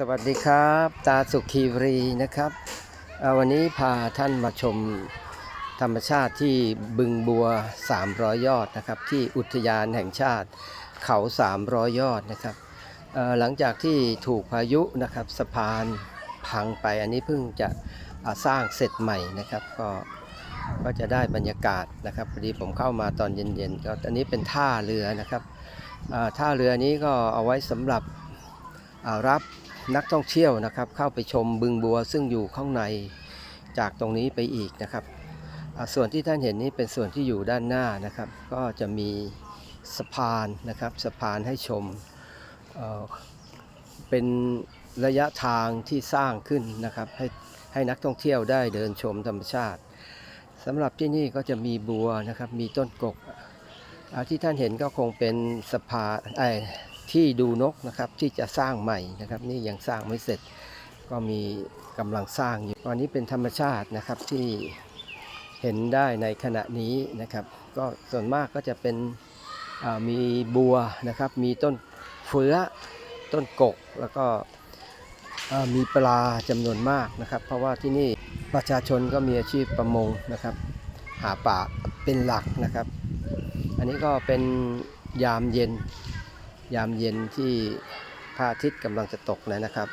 สวัสดีครับ ตาสุขีรีนะครับ วันนี้พาท่านมาชมธรรมชาติที่บึงบัว 300 ยอดนะครับ ที่อุทยานแห่งชาติเขา 300 ยอดนะครับหลังจากที่ถูกพายุนะครับสะพานพังไป อันนี้เพิ่งจะสร้างเสร็จใหม่นะครับ ก็ก็จะได้บรรยากาศนะครับพอดีผมเข้ามาตอนเย็นๆก็อันนี้เป็นท่าเรือนะครับท่าเรือนี้ก็เอาไว้สำหรับ รับนักท่องเที่ยวนะครับ เข้าไปชมบึงบัวซึ่งอยู่ข้างในจากตรงนี้ไปอีกนะครับส่วนที่ท่านเห็นนี้เป็นส่วนที่อยู่ด้านหน้านะครับ ก็จะมีสะพานนะครับสะพานให้ชมเเป็นระยะทางที่สร้างขึ้นนะครับ ให้ให้นักท่องเที่ยวได้เดินชมธรรมชาติสำหรับที่นี่ก็จะมีบัวนะครับ มีต้นกกที่ท่านเห็นก็คงเป็นสะพานไอ ที่ดูนกนะครับที่จะสร้างใหม่นะครับ นี่ยังสร้างไม่เสร็จ ก็มีกำลังสร้างอยู่ตอนนี้เป็นธรรมชาตินะครับที่เห็นได้ในขณะนี้นะครับ ก็ส่วนมากก็จะเป็นมีบัวนะครับ มีต้นเฟื้อต้นกกแล้วก็มีปลาจำนวนมากนะครับ เพราะว่าที่นี่ประชาชนก็มีอาชีพประมงนะครับ หาปลาเป็นหลักนะครับ อันนี้ก็เป็นยามเย็น ยามเย็นที่พระอาทิตย์กำลังจะตกนะครับ